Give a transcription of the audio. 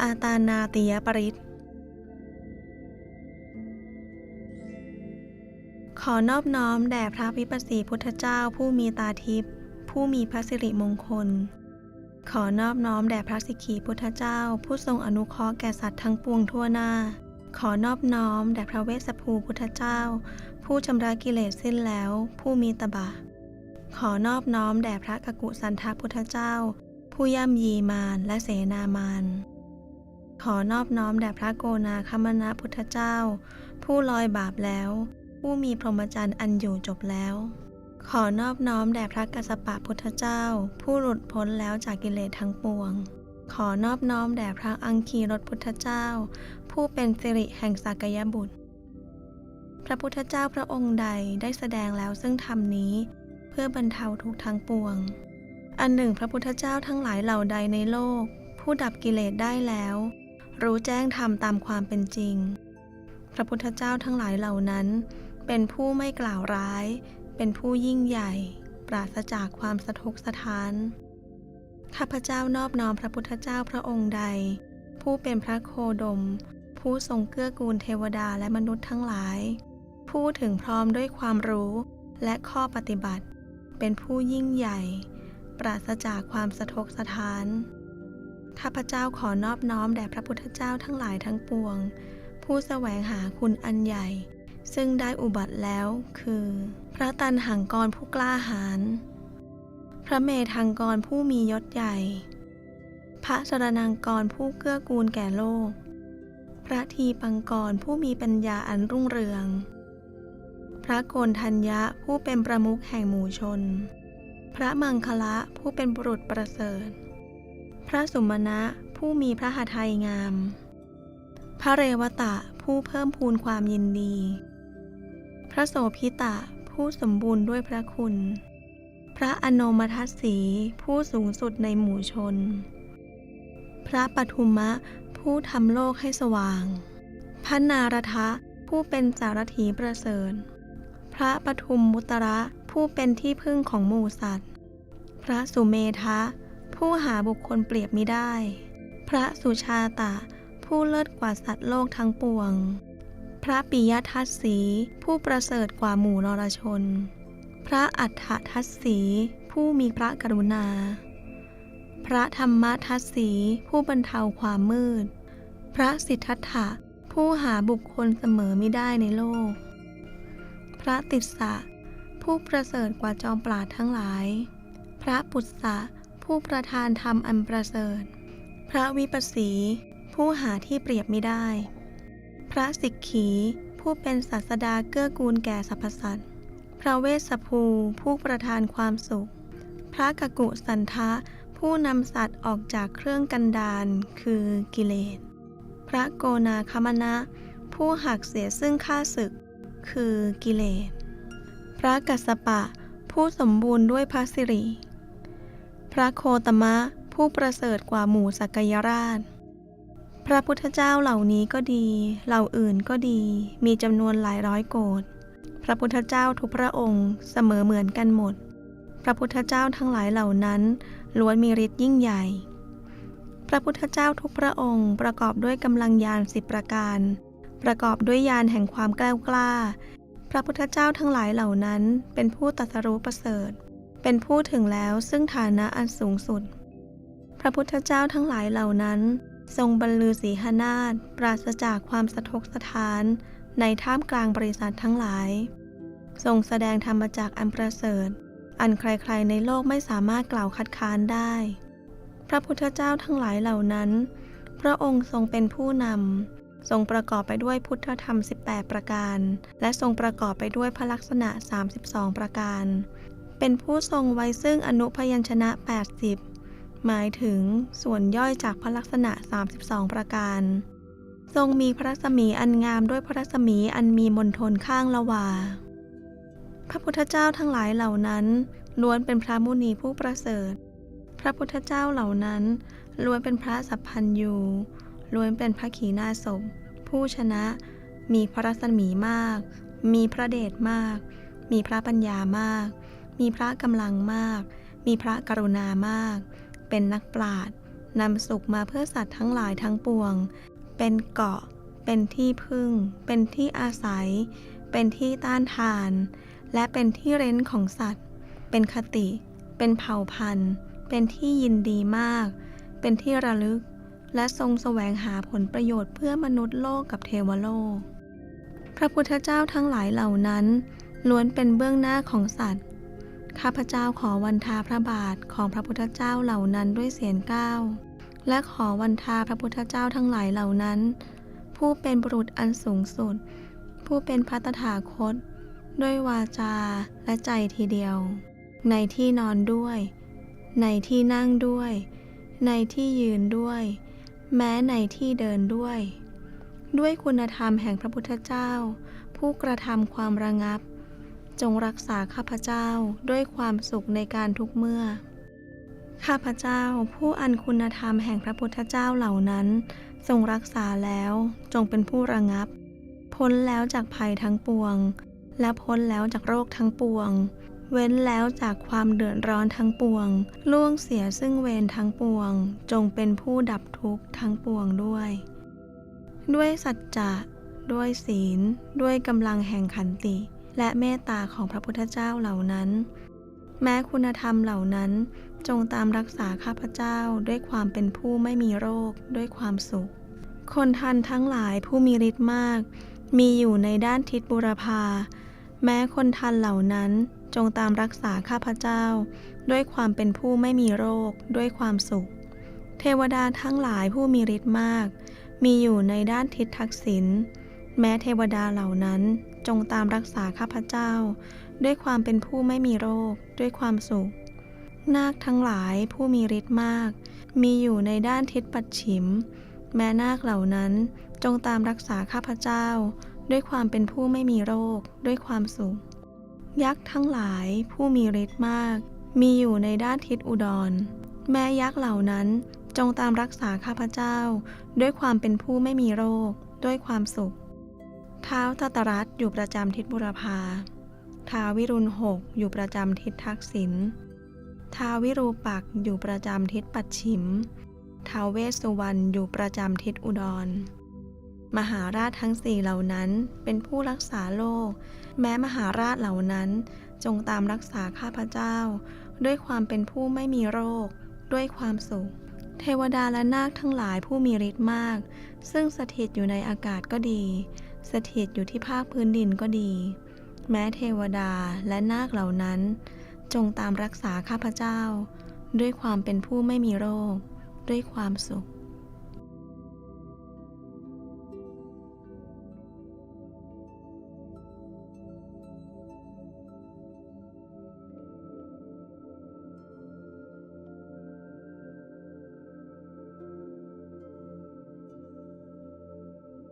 อาตานาติยปริตขอนอบน้อมแด่พระวิปัสสีพุทธเจ้าผู้มีตาทิพย์ผู้มีพระสิริมงคล ขอนอบน้อมแด่พระสิกขีพุทธเจ้า ผู้ทรงอนุเคราะห์แก่สัตว์ทั้งปวงทั่วหน้า ขอนอบน้อมแด่พระเวสสภูพุทธเจ้า ผู้ชำระกิเลสสิ้นแล้ว ผู้มีตบะ ขอนอบน้อมแด่พระกกุสันทพุทธเจ้า ผู้ย่ำยีมารและเสนามาน ขอนอบน้อมแด่พระโกนาคมนะพุทธเจ้า ผู้ลอยบาปแล้ว ผู้มีพรหมจรรย์อันอยู่จบแล้ว ขอนอบน้อมแด่พระกัสสปะพุทธเจ้า ผู้หลุดพ้นแล้วจากกิเลสทั้งปวง ขอนอบน้อมแด่พระอังคีรสพุทธเจ้า ผู้เป็นสิริแห่งสักยบุตร พระพุทธเจ้าพระองค์ใดได้แสดงแล้วซึ่งธรรมนี้ เพื่อบรรเทาทุกทั้งปวง อันหนึ่ง พระพุทธเจ้าทั้งหลายเหล่าใดในโลกผู้ดับกิเลสได้แล้ว รู้แจ้งธรรมตามความเป็นจริง พระพุทธเจ้าทั้งหลายเหล่านั้น เป็นผู้ไม่กล่าวร้าย เป็นผู้ยิ่งใหญ่ ปราศจากความสะทกสะท้าน ข้าพเจ้านอบน้อมพระพุทธเจ้าพระองค์ใด ผู้เป็นพระโคดม ผู้ทรงเกื้อกูลเทวดาและมนุษย์ทั้งหลาย ผู้ถึงพร้อมด้วยความรู้และข้อปฏิบัติ เป็นผู้ยิ่งใหญ่ ปราศจากความสะทกสะท้าน ข้าพเจ้าขอนอบน้อมแด่พระพุทธเจ้าทั้งหลายทั้งปวง ผู้แสวงหาคุณอันใหญ่ ซึ่งได้อุบัติแล้วคือ พระตันหังกรผู้กล้าหาญพระเมธังกรผู้มียศใหญ่ พระสรนังกรผู้เกื้อกูลแก่โลก พระทีปังกรผู้มีปัญญาอันรุ่งเรือง พระโกนทัญญะผู้เป็นประมุขแห่งหมู่ชน พระมังคละผู้เป็นบุรุษประเสริฐ พระสุมาณะผู้มีพระหทัยงาม พระเรวตะผู้เพิ่มพูนความยินดี พระโสพิตะผู้สมบูรณ์ด้วยพระคุณ พระอโนมทัสสีผู้สูงสุดในหมู่ชน พระปทุมะผู้ทำโลกให้สว่าง พระนารทะผู้เป็นสารถีประเสริฐ พระปทุมมุตระผู้เป็นที่พึ่งของหมู่สัตว์ พระสุเมทะ ผู้หาบุคคลเปรียบไมิได้ พระสุชาตะ ผู้เลิศกว่าสัตว์โลกทั้งปวง พระปิยทัศสี ผู้ประเสริฐกว่าหมู่นรชน พระอัฏฐทัศสี ผู้มีพระกรุณา พระธรรมทัศสี ผู้บรรเทาความมืด พระสิทธัตถะ ผู้หาบุคคลเสมอไม่ได้ในโลก พระติสสะผู้ประเสริฐกว่าจอมปราดทั้งหลาย พระปุตสะ ผู้ประทานธรรมอันประเสริฐ พระวิปัสสี ผู้หาที่เปรียบไม่ได้ พระสิกขี ผู้เป็นศาสดาเกื้อกูลแก่สรรพสัตว์ พระเวสสภู ผู้ประทานความสุข พระกกุสันทะ ผู้นำสัตว์ออกจากเครื่องกันดานคือกิเลส พระโกนาคมนะผู้หักเสียซึ่งข้าศึก คือกิเลส พระกัสสปะ ผู้สมบูรณ์ด้วยพระสิริ ระโคตมะ ผู้ประเสริฐกว่าหมู่สักยราช พระพุทธเจ้าเหล่านี้ก็ดี เหล่าอื่นก็ดี มีจำนวนหลายร้อยโกดพระพุทธเจ้าทุกพระองค์เสมอเหมือนกันหมด พระพุทธเจ้าทั้งหลายเหล่านั้นล้วนมีฤทธิ์ยิ่งใหญ่ พระพุทธเจ้าทุกพระองค์ประกอบด้วยกำลังยานสิบประการ ประกอบด้วยยานแห่งความกล้ากล้า พระพุทธเจ้าทั้งหลายเหล่านั้นเป็นผู้ตรัสรู้ประเสริฐ เป็นผู้ถึงแล้วซึ่งฐานะอันสูงสุด พระพุทธเจ้าทั้งหลายเหล่านั้น ทรงบรรลือศีหนาฏปราศจากความสะทกสะท้าน ในท่ามกลางบริษัททั้งหลาย ทรงแสดงธรรมจากอันประเสริฐ อันใครๆในโลกไม่สามารถกล่าวคัดค้านได้ พระพุทธเจ้าทั้งหลายเหล่านั้น พระองค์ทรงเป็นผู้นำทรงประกอบไปด้วยพุทธธรรม 18 ประการ และทรงประกอบไปด้วยพระลักษณะ 32 ประการ เป็นผู้ทรงไว้ซึ่งอนุพยัญชนะ 80 หมายถึงส่วนย่อยจากพระลักษณะ 32 ประการ ทรงมีพระรัศมีอันงามด้วยพระรัศมีอันมีมนทนข้างละวา พระพุทธเจ้าทั้งหลายเหล่านั้นล้วนเป็นพระมุนีผู้ประเสริฐ พระพุทธเจ้าเหล่านั้นล้วนเป็นพระสัพพันยูล้วนเป็นพระขีณาสพผู้ชนะ มีพระรัศมีมาก มีพระเดชมาก มีพระปัญญามาก มีพระกำลังมาก มีพระกรุณามาก เป็นนักปราชญ์นำสุขมาเพื่อสัตว์ทั้งหลายทั้งปวง เป็นเกาะ เป็นที่พึ่ง เป็นที่อาศัย เป็นที่ต้านทาน และเป็นที่เร้นของสัตว์ เป็นคติ เป็นเผ่าพันธุ์ เป็นที่ยินดีมาก เป็นที่ระลึก และทรงแสวงหาผลประโยชน์เพื่อมนุษย์โลกกับเทวโลก พระพุทธเจ้าทั้งหลายเหล่านั้น ล้วนเป็นเบื้องหน้าของสัตว์ ข้าพเจ้าขอวันทาพระบาทของพระพุทธเจ้าเหล่านั้นด้วยเสียงก้าวและขอวันทาพระพุทธเจ้าทั้งหลายเหล่านั้น ผู้เป็นบุรุษอันสูงสุด ผู้เป็นพัตถาคต ด้วยวาจาและใจทีเดียว ในที่นอนด้วย ในที่นั่งด้วย ในที่ยืนด้วย แม้ในที่เดินด้วย ด้วยคุณธรรมแห่งพระพุทธเจ้า ผู้กระทำความระงับ จงรักษาข้าพเจ้าด้วยความสุขในการทุกเมื่อ ข้าพเจ้าผู้อันคุณธรรมแห่งพระพุทธเจ้าเหล่านั้น ทรงรักษาแล้วจงเป็นผู้ระงับ พ้นแล้วจากภัยทั้งปวง และพ้นแล้วจากโรคทั้งปวง เว้นแล้วจากความเดือดร้อนทั้งปวง ล่วงเสียซึ่งเวรทั้งปวง จงเป็นผู้ดับทุกข์ทั้งปวงด้วย ด้วยสัจจะด้วยศีล ด้วยกำลังแห่งขันติ และเมตตาของพระพุทธเจ้าเหล่านั้น แม้คุณธรรมเหล่านั้นจงตามรักษาข้าพเจ้าด้วยความเป็นผู้ไม่มีโรคด้วยความสุข คนทันทั้งหลายผู้มีฤทธิ์มาก มีอยู่ในด้านทิศบุรพา แม้คนทันเหล่านั้นจงตามรักษาข้าพเจ้า ด้วยความเป็นผู้ไม่มีโรคด้วยความสุข เทวดาทั้งหลายผู้มีฤทธิ์มาก มีอยู่ในด้านทิศทักษิณแม้เทวดาเหล่านั้น จงตามรักษาข้าพเจ้า ด้วยความเป็นผู้ไม่มีโรค ด้วยความสุข นาคทั้งหลายผู้มีฤทธิ์มาก มีอยู่ในด้านทิศปัดฉิม แม้นาคเหล่านั้นจงตามรักษาข้าพเจ้า ด้วยความเป็นผู้ไม่มีโรค ด้วยความสุข ยักษ์ทั้งหลายผู้มีฤทธิ์มาก มีอยู่ในด้านทิศอุดร แม้ยักษ์เหล่านั้นจงตามรักษาข้าพเจ้า ด้วยความเป็นผู้ไม่มีโรค ด้วยความสุข ท้าตตรัสอยู่ประจำทิศบุรพาท้าววิรุณหกอยู่ประจำทิศทักษิณท้าววิรูปักอยู่ประจำทิศปัดฉิมท้าวเวสสุวรรณอยู่ประจำทิศอุดร มหาราชทั้งสี่เหล่านั้นเป็นผู้รักษาโลก แม้มหาราชเหล่านั้นจงตามรักษาข้าพเจ้า ด้วยความเป็นผู้ไม่มีโรค ด้วยความสุข เทวดาและนาคทั้งหลายผู้มีฤทธิ์มาก ซึ่งสถิตอยู่ในอากาศก็ดี สถิตอยู่ที่ภาคพื้นดินก็ดี แม้เทวดาและนาคเหล่านั้น จงตามรักษาข้าพเจ้า ด้วยความเป็นผู้ไม่มีโรค ด้วยความสุข